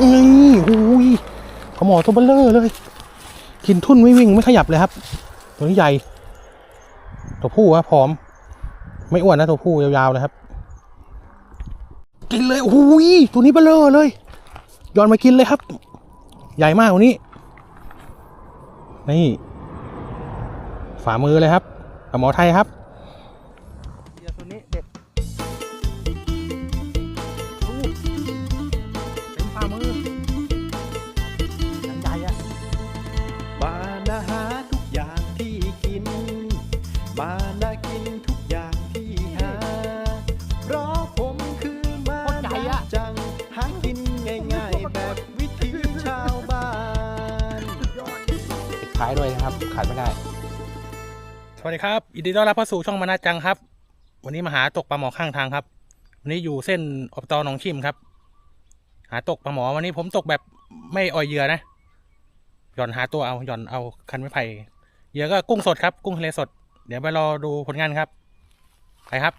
นี่หูยขมอตัวเบลเลอร์เลยกินทุ่นไม่วิ่งไม่ขยับเลยครับ ตัวนี้ใหญ่ ตัวผู้อะผอม ไม่อ้วนนะตัวผู้ยาวๆเลยครับ กินเลยโอ้ยตัวนี้เบลเลอร์เลยย้อนมากินเลยครับ ใหญ่มากตัวนี้ นี่ฝ่ามือเลยครับกับหมอไทยครับเดี๋ยวตัวนี้เด็ด มานะกินทุกอย่างที่หาเพราะผมคือมานะจัง หากินง่ายๆแบบวิถีชาวบ้านปิดท้ายด้วยนะครับขาดไม่ได้ สวัสดีครับยินดีต้อนรับเข้าสู่ช่องมานาจังครับ วันนี้มาหาตกปลาหมอข้างทางครับ วันนี้อยู่เส้นอบตหนองชิมครับ หาตกปลาหมอวันนี้ผมตกแบบไม่อ่อยเหยื่อนะหย่อนหาตัวเอาหย่อนเอาคันไม้ไผ่เหยื่อก็กุ้งสดครับ กุ้งทะเลสด เดี๋ยวไปรอดูผลงานครับ ไปครับ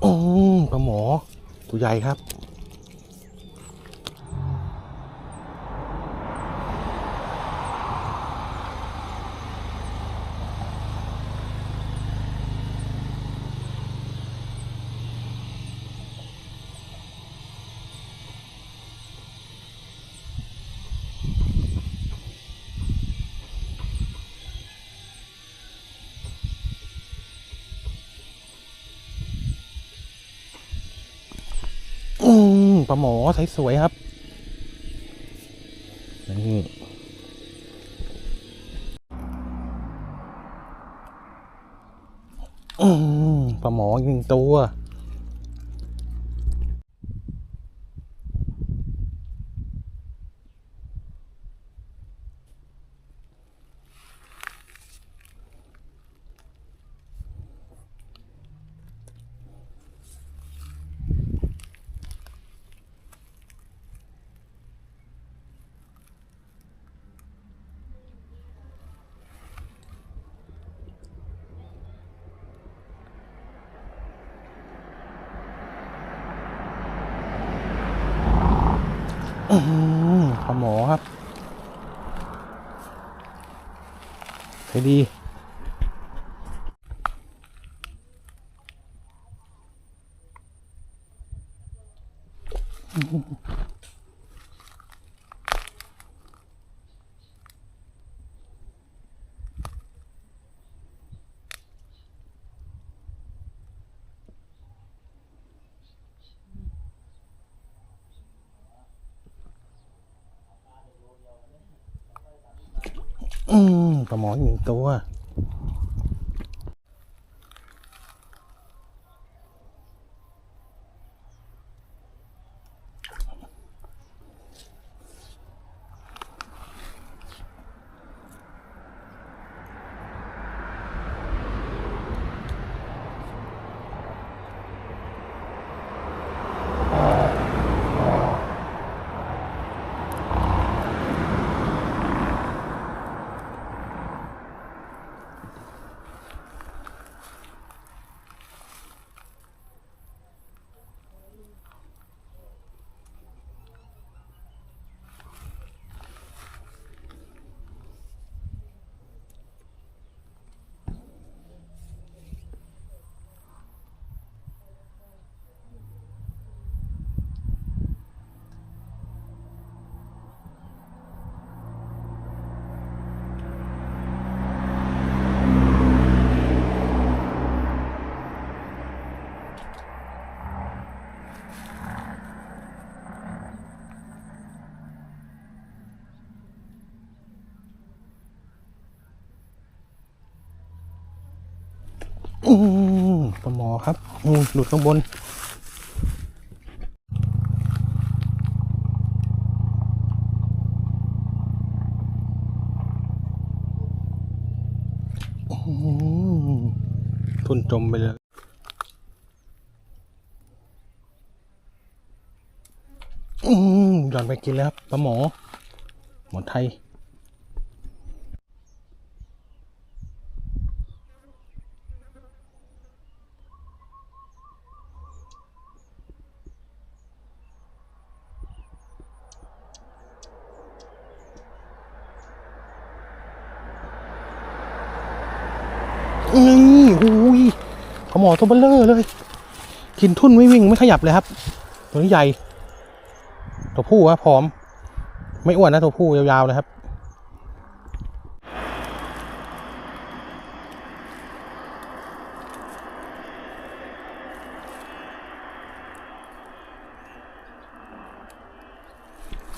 โอืมปลาหมอตัวใหญ่ครับ อืม ปลาหมอใสสวยครับนี่อืมปลาหมออีกหนึ่งตัว อืมปลาหมอครับใช้ดีอื มปลาห อืมปลาหมอครับอืมหลุดข้างบนทุนจมไปเลย อืมหย่อนไปกินแล้วครับปลาหมอ หมอไทย นี่หูยปลาหมอตัวเบลเลอร์เลยกินทุ่นไม่วิ่งไม่ขยับเลยครับ ตัวนี้ใหญ่ ตัวผู้อะผอม ไม่อ้วนนะตัวผู้ยาวๆเลยครับ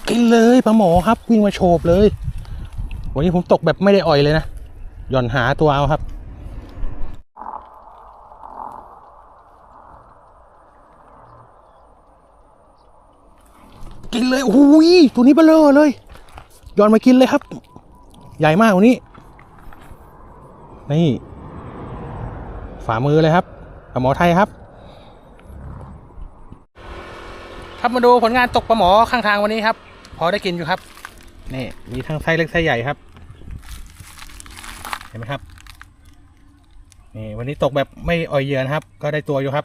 กินเลยปลาหมอครับวิ่งมาโฉบเลย วันนี้ผมตกแบบไม่ได้อ่อยเลยนะ หย่อนหาตัวเอาครับ กินเลยโอ้ยตัวนี้เบลอเลยย่อนมากินเลยครับ ใหญ่มากตัวนี้ นี่ ฝ่ามือเลยครับปลาหมอไทยครับครับมาดูผลงานตกปลาหมอข้างทางวันนี้ครับ พอได้กินอยู่ครับนี่มีทั้งไซส์เล็กไซส์ใหญ่ครับ เห็นไหมครับนี่วันนี้ตกแบบไม่อ่อยเยือนครับ ก็ได้ตัวอยู่ครับ